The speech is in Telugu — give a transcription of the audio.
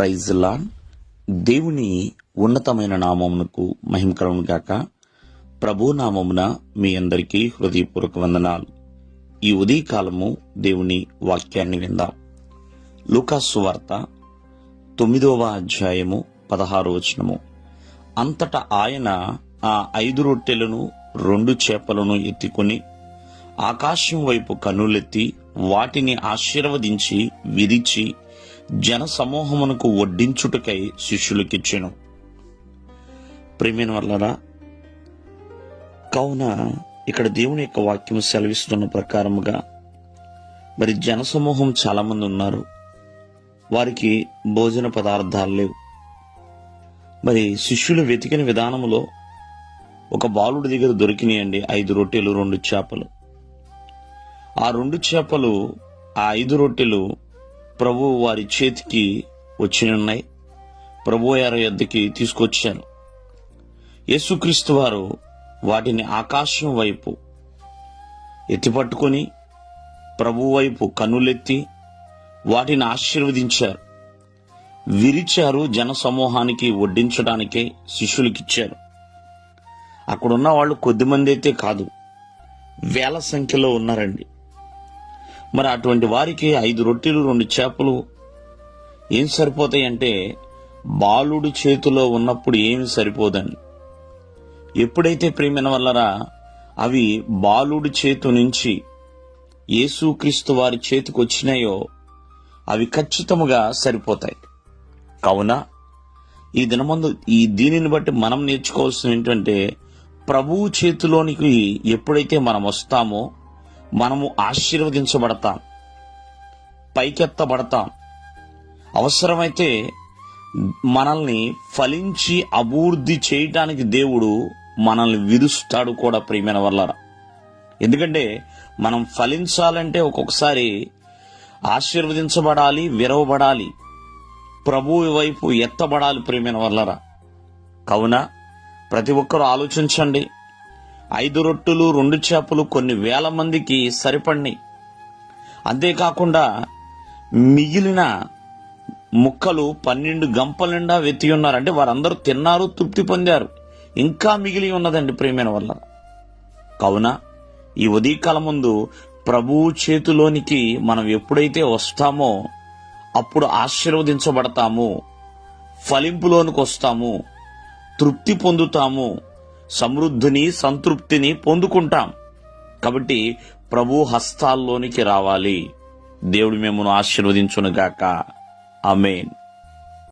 ప్రైజ్లా దేవుని ఉన్నతమైన నామమునకు మహిమ గాక. ప్రభు నామమున మీ అందరికీ హృదయపూర్వక వందనాలు. ఈ ఉదయకాలము దేవుని వాక్యాన్ని విందాం. లూకాసు వార్త తొమ్మిదవ అధ్యాయము పదహారు వచనము. అంతటా ఆయన ఆ ఐదు రొట్టెలను రెండు చేపలను ఎత్తుకుని ఆకాశం వైపు కనులెత్తి వాటిని ఆశీర్వదించి విరిచి జన సమూహమునకు వడ్డించుటకై శిష్యులకిచ్చెను. ప్రేమిన వల్లరా కావున ఇక్కడ దేవుని యొక్క వాక్యం సెలవిస్తున్న ప్రకారముగా మరి జన సమూహం ఉన్నారు. వారికి భోజన పదార్థాలు లేవు. మరి శిష్యులు వెతికిన విధానములో ఒక బాలుడి దగ్గర దొరికినాయండి ఐదు రొట్టెలు రెండు చేపలు. ఆ రెండు చేపలు ఆ ఐదు రొట్టెలు ప్రభు వారి చేతికి వచ్చినున్నాయి. ప్రభు వారి యొద్దకి తీసుకొచ్చారు యేసుక్రీస్తు వారు వాటిని ఆకాశం వైపు ఎత్తిపట్టుకొని ప్రభు వైపు కన్నులెత్తి వాటిని ఆశీర్వదించారు. విరిచారు జన సమూహానికి వడ్డించడానికే శిష్యులకిచ్చారు అక్కడున్న వాళ్ళు కొద్దిమంది అయితే కాదు వేల సంఖ్యలో ఉన్నారండి. మరి అటువంటి వారికి ఐదు రొట్టెలు రెండు చేపలు ఏం సరిపోతాయి అంటే బాలుడు చేతిలో ఉన్నప్పుడు ఏమి సరిపోదండి? ఎప్పుడైతే ప్రేమిన వల్లరా అవి బాలుడి చేతు నుంచి యేసుక్రీస్తు వారి చేతికి వచ్చినాయో అవి ఖచ్చితముగా సరిపోతాయి. కావున ఈ దినమందు ఈ దీనిని బట్టి మనం నేర్చుకోవాల్సిన ఏంటంటే ప్రభువు చేతిలోనికి ఎప్పుడైతే మనం వస్తామో మనము ఆశీర్వదించబడతాం. పైకెత్తబడతాం. అవసరమైతే మనల్ని ఫలించి అభివృద్ధి చేయటానికి దేవుడు మనల్ని విరుస్తాడు కూడా ప్రియమైన వల్ల ఎందుకంటే మనం ఫలించాలంటే ఒక్కొక్కసారి ఆశీర్వదించబడాలి విరవబడాలి ప్రభువు వైపు ఎత్తబడాలి ప్రియమైన వల్లరా కావున ప్రతి ఒక్కరూ ఆలోచించండి. ఐదు రొట్టెలు రెండు చేపలు కొన్ని వేల మందికి సరిపడినాయి. అంతేకాకుండా మిగిలిన ముక్కలు పన్నెండు గంపల నిండా వెతి ఉన్నారు అంటే వారందరూ తిన్నారు తృప్తి పొందారు. ఇంకా మిగిలి ఉన్నదండి ప్రేమైన వల్ల కావున ఈ ఉదయకాల ముందు ప్రభువు చేతిలోనికి మనం ఎప్పుడైతే వస్తామో అప్పుడు ఆశీర్వదించబడతాము ఫలింపులోనికి వస్తాము తృప్తి పొందుతాము సమృద్ధిని సంతృప్తిని పొందుకుంటాం. కాబట్టి ప్రభు హస్తాల్లోనికి రావాలి. దేవుడు మిమ్మల్ని ఆశీర్వదించునుగాక. అమేన్